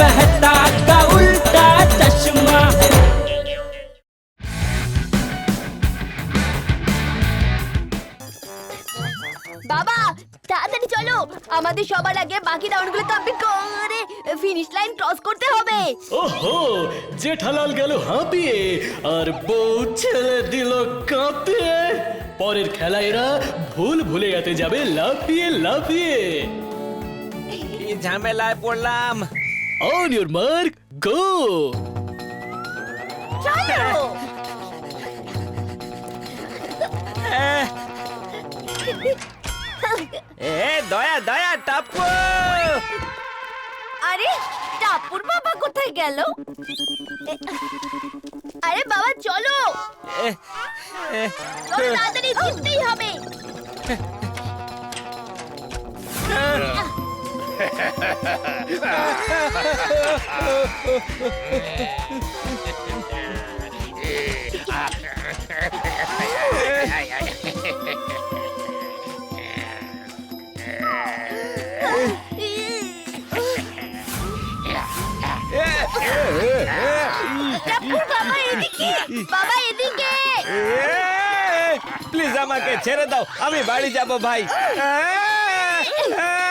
मेहता का उल्टा चश्मा বাবা তাড়াতাড়ি চলো আমাদের সবার আগে বাকি রাউন্ডগুলো কমপ্লিট করে ফিনিশ লাইন ক্রস করতে হবে ওহো জেঠালাল গেল হাঁপিয়ে আর বউ ছেলে দিল কাঁপিয়ে পরের খেলা এরা ভুল ভুলে যেতে যাবে লাফিয়ে লাফিয়ে কি ঝামেলায় পড়লাম অন ইউর মার্ক গো চলো এ দয়া দয়া টাপ্পু আরে টাপুর বাবা কোথায় গেল? আরে বাবা চলো! চলো তাড়াতাড়ি জিততেই হবে। টাপুর বাবা এদিকে বাবা এদিকে প্লিজ আমাকে ছেড়ে দাও। আমি বাড়ি যাব ভাই। আরে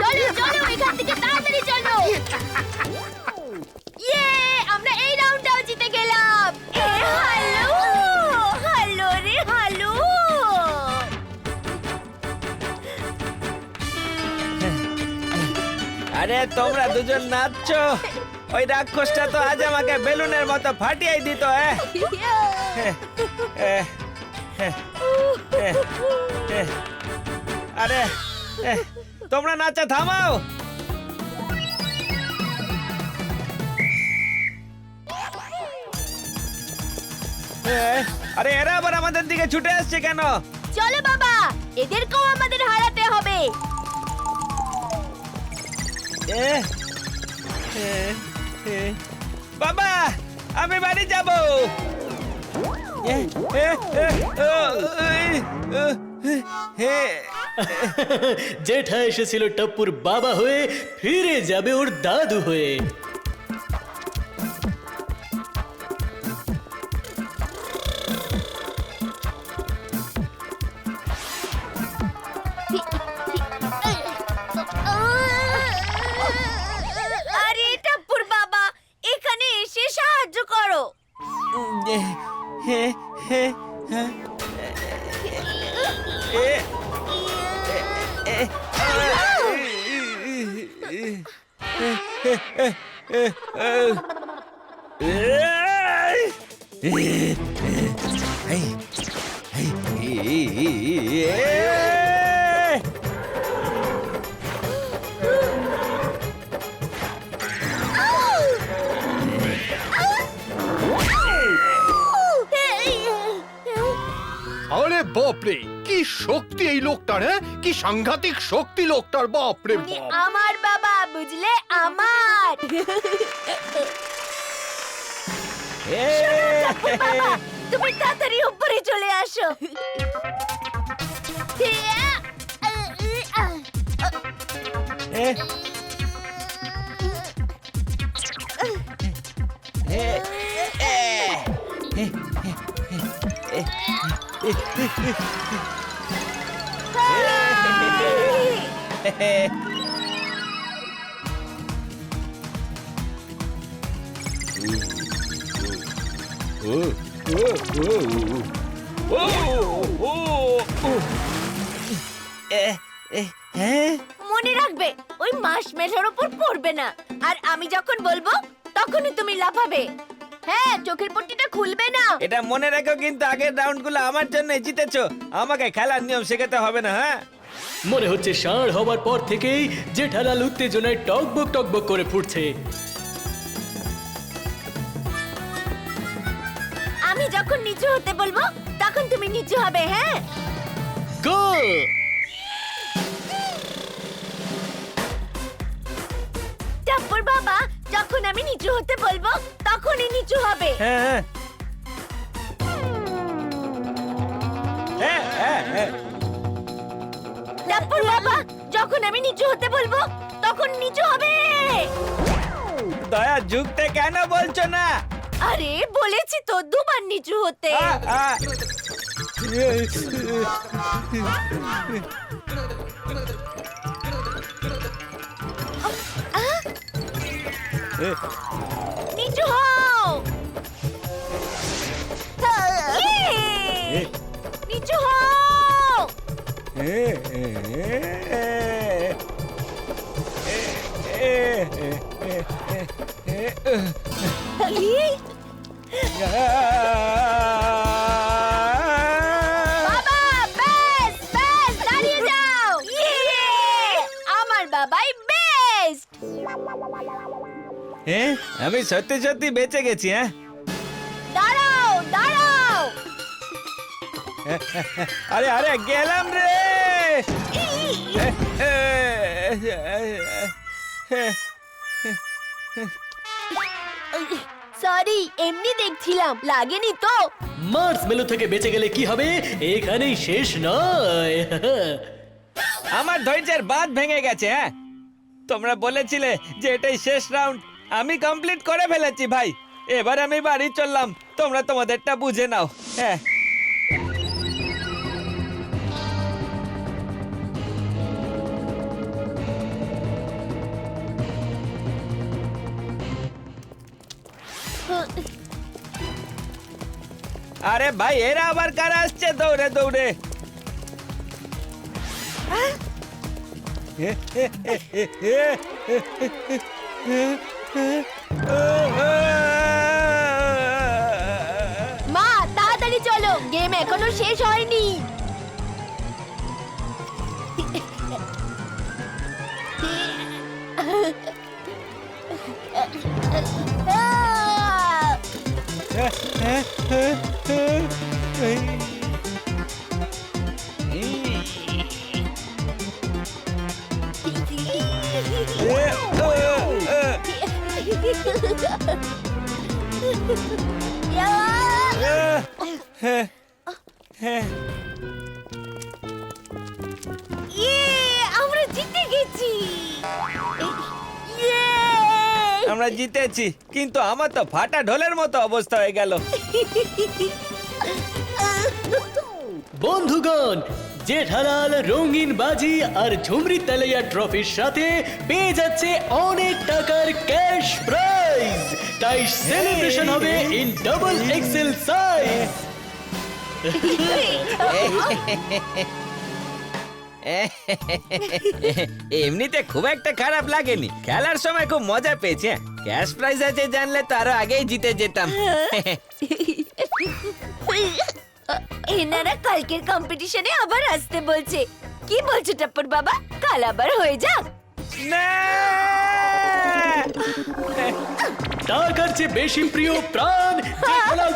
চলো চলো, এখান থেকে তাড়াতাড়ি চলো। ইয়ে আমরা এই রাউন্ডটাও জিতে গেলাম। হ্যালো হ্যালো রে হ্যালো আরে, তোমরা দুজন নাচছো। ওই রাক্ষসটা তো আজ আমাকে বেলুনের মতো ফাটিয়ে দিত হ্যাঁ আরে তোমরা নাচা থামাও। আরে এরা আবার আমাদের দিকে ছুটে আসছে কেন? চলো বাবা এদেরকেও আমাদের হারাতে হবে। বাবা আমি বাড়ি যাব। হে, জেঠা এসেছিল টপ্পুর বাবা হয়ে ফিরে যাবে ওর দাদু হয়ে আরে টাপ্পুর বাবা এখানে এসে সাহায্য করো এহ, হে, হে, হ্যাঁ, এ, এ, আরে বাপরে কি শক্তি এই লোকটার হ্যাঁ? কি সাংঘাতিক শক্তি লোকটার বাপরে উনি বাপ। আমার বাবা বুঝলে? আমার। বাবা তুমি তাড়াতাড়ি উপরে চলে আসো। মনে রাখবে ওই মাসমেলোর উপর পড়বে না। আর আমি যখন বলব তখনই তুমি লাফাবে। হ্যাঁ চোখের পট্টিটা খুলবে না। এটা মনে রাখো কিন্তু আগের রাউন্ডগুলো আমার জন্য জিতেছো। আমাকে খেলার নিয়ম শেখাতে হবে না হ্যাঁ? মনে হচ্ছে ষাঁড় হবার পর থেকেই জেঠালাল উত্তেজনায় টকবক টকবক করে ফুটছে। আমি যখন নিচু হতে বলব তখন তুমি নিচু হবে হ্যাঁ? গো টাপ্পর বাবা যখন আমি নিচু হতে বলব হবে হ্যাঁ হ্যাঁ হ্যাঁ হ্যাঁ টাপ্পর বাবা যখন আমি নিচু হতে বলব তখন নিচু হবে। দয়া ঝুঁকতে কেন বলছো না? আরে বলেছি তো দুবার নিচু হতে। আ, আ। ইয়ে! বাবা বেস্ট বেস্ট দাঁড়িয়ে যাও ইয়ে! আমার বাবাই বেস্ট হ্যাঁ আমি সত্যি সত্যি বেঁচে গেছি হ্যাঁ দাঁড়াও দাঁড়াও আরে আরে গেলাম রে সরি এমনি দেখছিলাম। লাগেনি তো। মার্স মেলো থেকে বেঁচে গেলে কি হবে? এখানেই শেষ নয়। আমার ধৈর্যের বাঁধ ভেঙে গেছে হ্যাঁ? তোমরা বলেছিলে যে এটাই শেষ রাউন্ড আমি কমপ্লিট করে ফেলেছি ভাই। এবার আমি বাড়ি চললাম। তোমরা তোমাদেরটা বুঝে নাও হ্যাঁ? আরে ভাই এরা আবার কারা আসছে? দৌড়ে দৌড়ে। ইয়ে আমরা জিতে গেছি ইয়ে আমরা জিতেছি কিন্তু আমার তো ফাটা ঢোলের মতো অবস্থা হয়ে গেল। বন্ধুগণ জেঠালাল রঙিন বাজি আর ঝুমরি তালাইয়া ট্রফির সাথে পেয়ে যাচ্ছে অনেক টাকার ক্যাশ প্রাইজ। তাই সেলিব্রেশন হবে ইন ডাবল এক্সেল সাইজ এমনিতে খুব একটা খারাপ লাগেনি। খেলার সময় খুব মজা পেয়েছি হ্যাঁ। ক্যাশ প্রাইজ আছে জানলে তো আরও আগেই জিতে যেতাম। এনারা কালকের কম্পিটিশনে আবার আসতে বলছে। কি বলছো টাপ্পর বাবা? কাল আবার হয়ে যাক। না! টাকার চেয়ে বেশি প্রিয় প্রাণ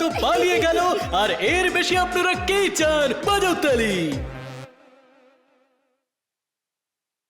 তো পালিয়ে গেল আর এর বেশি আপনারা কে চান? বাজাও তালি।